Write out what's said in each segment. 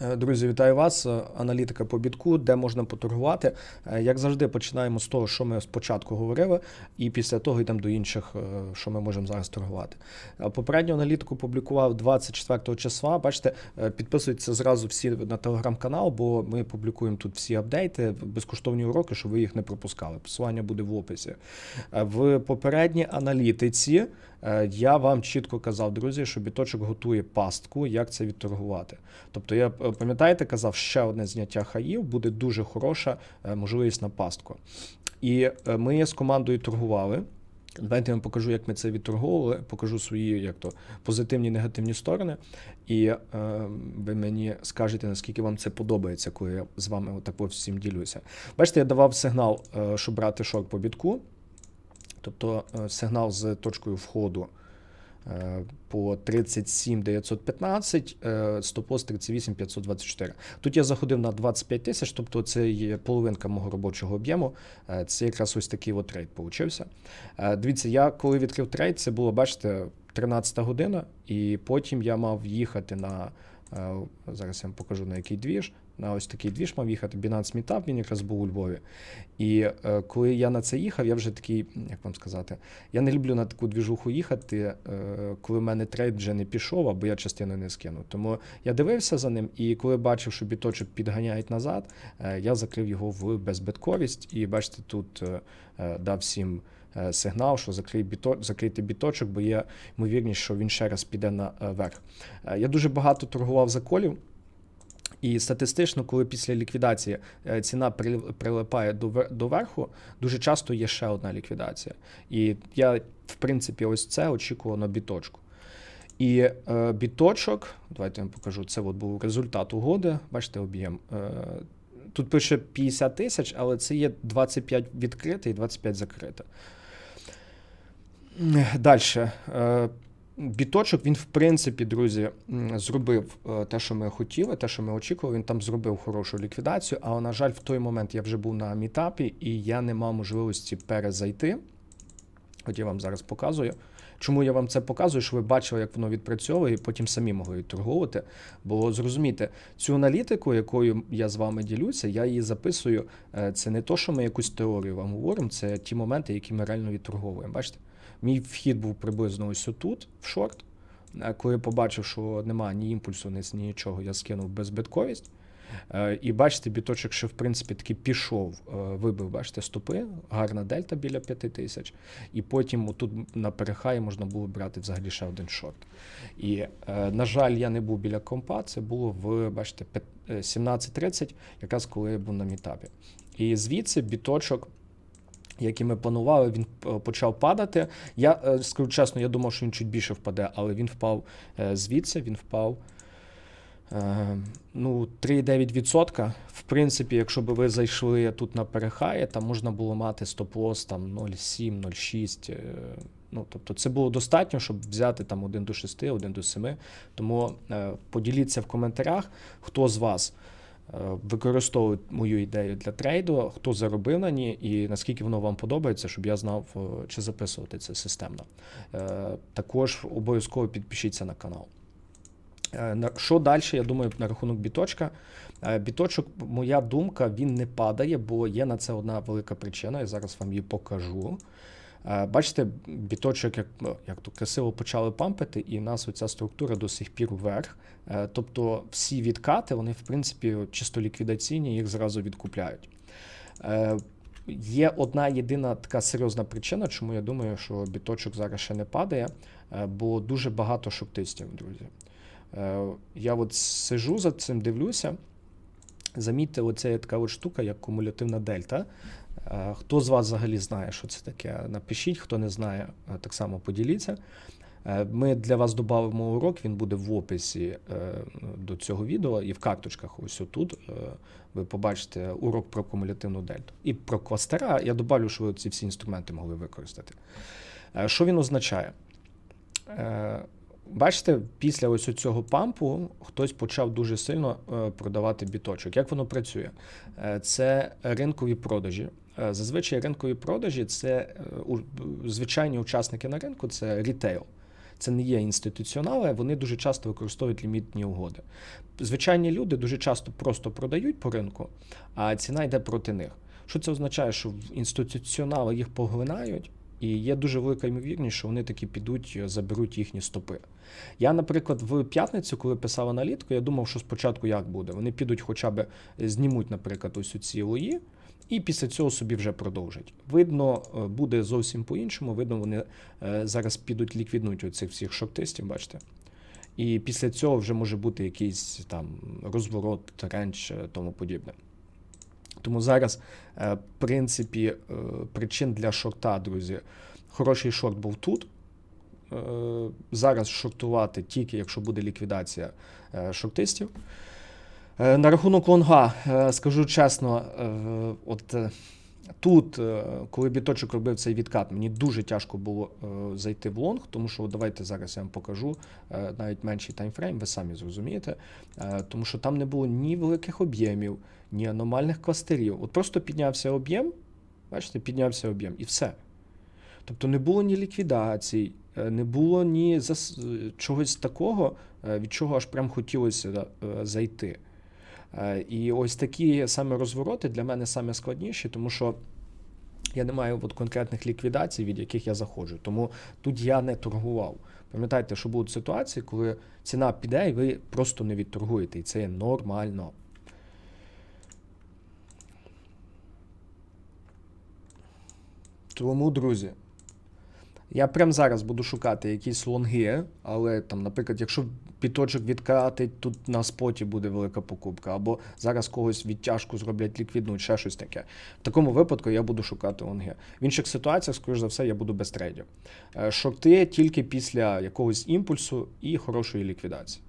Е, Друзі, вітаю вас. Е, Аналітика по бітку, де можна поторгувати. Е, Як завжди, починаємо з того, що ми спочатку говорили, і після того йдемо до інших, що ми можемо зараз торгувати. Попередню аналітику публікував 24 числа. Бачите, підписуйтеся зразу всі на телеграм-канал, бо ми публікуємо тут всі апдейти, безкоштовні уроки, щоб ви їх не пропускали. Посилання буде в описі. В попередній аналітиці я вам чітко казав, друзі, що біточок готує пастку, як це відторгувати. Тобто, я пам'ятаєте, казав, ще одне зняття хаїв буде дуже хороша е, можливість на пастку. І е, ми з командою торгували. Давайте я вам покажу, як ми це відторговували, покажу свої як то позитивні негативні сторони. І е, ви мені скажете, наскільки вам це подобається, коли я з вами отак от всім ділюся. Бачите, я давав сигнал, е, щоб брати шорт по бітку. Тобто е, сигнал з точкою входу е, по 37 915, е, стопос 38 524. Тут я заходив на 25 тисяч, тобто це є половинка мого робочого об'єму. Е, Це якраз ось такий от трейд получився. Е, Дивіться, я коли відкрив трейд, це було, бачите, 13 година, і потім я мав їхати на. е, Зараз я вам покажу на який двіж. На ось такий двіж мав їхати. Binance Meetup, він якраз був у Львові. І е, коли я на це їхав, я вже такий, як вам сказати, я не люблю на таку двіжуху їхати, е, коли в мене трейд вже не пішов, або я частину не скинув. Тому я дивився за ним, і коли бачив, що біточок підганяють назад, е, я закрив його в безбитковість. І бачите, тут е, е, дав всім. е, Сигнал, що закрий біто, закрийте біточок, бо є ймовірність, що він ще раз піде наверх. Я дуже багато торгував заколів, і статистично, коли після ліквідації е, ціна прилипає до верху, дуже часто є ще одна ліквідація. І я, в принципі, ось це очікував на біточку. І е, біточок, давайте я вам покажу, це от був результат угоди. Бачите, об'єм. Е, тут пише 50 тисяч, але це є 25 відкрите і 25 закрите. Далі. Е, Біточок, він, в принципі, друзі, зробив е, те, що ми хотіли, те, що ми очікували. Він там зробив хорошу ліквідацію. Але, на жаль, в той момент я вже був на мітапі і я не мав можливості перезайти. От я вам зараз показую. Чому я вам це показую? Щоб ви бачили, як воно відпрацьовує, і потім самі могли відторговувати. Бо зрозумійте, цю аналітику, якою я з вами ділюся, я її записую. е, Це не то, що ми якусь теорію вам говоримо, це ті моменти, які ми реально відторговуємо. Бачите? Мій вхід був приблизно ось отут, в шорт. Е, Коли я побачив, що немає ні імпульсу, ні нічого, я скинув безбитковість. Е, І бачите, біточок ще в принципі таки пішов, е, вибив, бачите, стопи, гарна дельта біля 5 тисяч. І потім отут на перехаї можна було брати взагалі ще один шорт. І, на жаль, я не був біля компа, це було в, бачите, е, 17.30, якраз коли я був на мітапі. І звідси біточок. Який ми планували, він е, почав падати. Я е, скажу чесно, я думав, що він чуть більше впаде, але він впав е, звідси, він впав Ну, 3,9%. В принципі, якщо б ви зайшли тут на перехає, там можна було мати стоп-лосс там 0,7, 0,6. е, Ну, тобто це було достатньо, щоб взяти там 1 до 6, 1 до 7. Тому поділіться в коментарях, хто з вас використовує мою ідею для трейду, хто заробив на ній і наскільки воно вам подобається, щоб я знав, е, чи записувати це системно. Е, Також обов'язково підпишіться на канал. Е, Що далі, я думаю, на рахунок біточка. Біточок, моя думка, він не падає, бо є на це одна велика причина. Я зараз вам її покажу. Е, Бачите, біточок, як, ну, як то красиво почали пампити, і в нас оця структура до сих пір вверх. Е, Тобто всі відкати, вони, в принципі, чисто ліквідаційні, їх зразу відкупляють. Е, Є одна єдина така серйозна причина, чому я думаю, що біточок зараз ще не падає, бо дуже багато шортистів, друзі. Я от сижу за цим, дивлюся. Замітьте, оце є така от штука, як кумулятивна дельта. Е, Хто з вас взагалі знає, що це таке? Напишіть, хто не знає, е, так само поділіться. Е, Ми для вас додамо урок, він буде в описі до цього відео і в карточках ось отут. Ви побачите урок про кумулятивну дельту. І про кластера я добавлю, що ви ці всі інструменти могли використати. Що він означає? Бачите, після ось цього пампу хтось почав дуже сильно продавати біточок. Як воно працює? Це ринкові продажі. Е, Зазвичай ринкові продажі це е, звичайні учасники на ринку, це рітейл. це не є інституціонали, вони дуже часто використовують лімітні угоди. Звичайні люди дуже часто просто продають по ринку, а ціна йде проти них. Що це означає? Що інституціонали їх поглинають, і є дуже велика ймовірність, що вони таки підуть, заберуть їхні стопи. Я, наприклад, в п'ятницю, коли писав аналітику, я думав, що спочатку як буде. Вони підуть, хоча б знімуть, наприклад, ось ці лої, і після цього собі вже продовжать. Видно, е, буде зовсім по-іншому. Видно, вони е, зараз підуть ліквіднуть оцих всіх шортистів, бачите. І після цього вже може бути якийсь там розворот, тренч, е, тому подібне. Тому зараз, в принципі, причин для шорта, друзі, хороший шорт був тут. Зараз шортувати тільки, якщо буде ліквідація шортистів. Е, На рахунок лонга, е, скажу чесно, е, от тут, коли біточок робив цей відкат, мені дуже тяжко було зайти в лонг, тому що давайте зараз я вам покажу навіть менший таймфрейм, ви самі зрозумієте, тому що там не було ні великих об'ємів, ні аномальних кластерів. От просто піднявся об'єм, бачите, піднявся об'єм і все. Тобто не було ні ліквідацій, не було ні зас... чогось такого, від чого аж прям хотілося зайти. Е, І ось такі саме розвороти для мене саме складніші, тому що я не маю от конкретних ліквідацій, від яких я заходжу. Тому тут я не торгував. Пам'ятайте, що будуть ситуації, коли ціна піде, і ви просто не відторгуєте, і це є нормально. Тому, друзі, я прямо зараз буду шукати якісь лонги, але там, наприклад, якщо піточок відкатить, тут на споті буде велика покупка, або зараз когось відтяжку зроблять ліквідну, ще щось таке. В такому випадку я буду шукати лонги. В інших ситуаціях, скоріш за все, я буду без трейдів. Е, Шорти тільки після якогось імпульсу і хорошої ліквідації.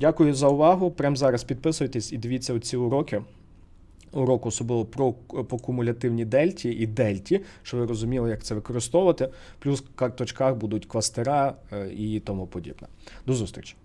Дякую за увагу. Прямо зараз підписуйтесь і дивіться оці уроки. Урок особливо про по кумулятивній дельті і дельті, щоб ви розуміли, як це використовувати. Плюс в карточках будуть кластера е, і тому подібне. До зустрічі!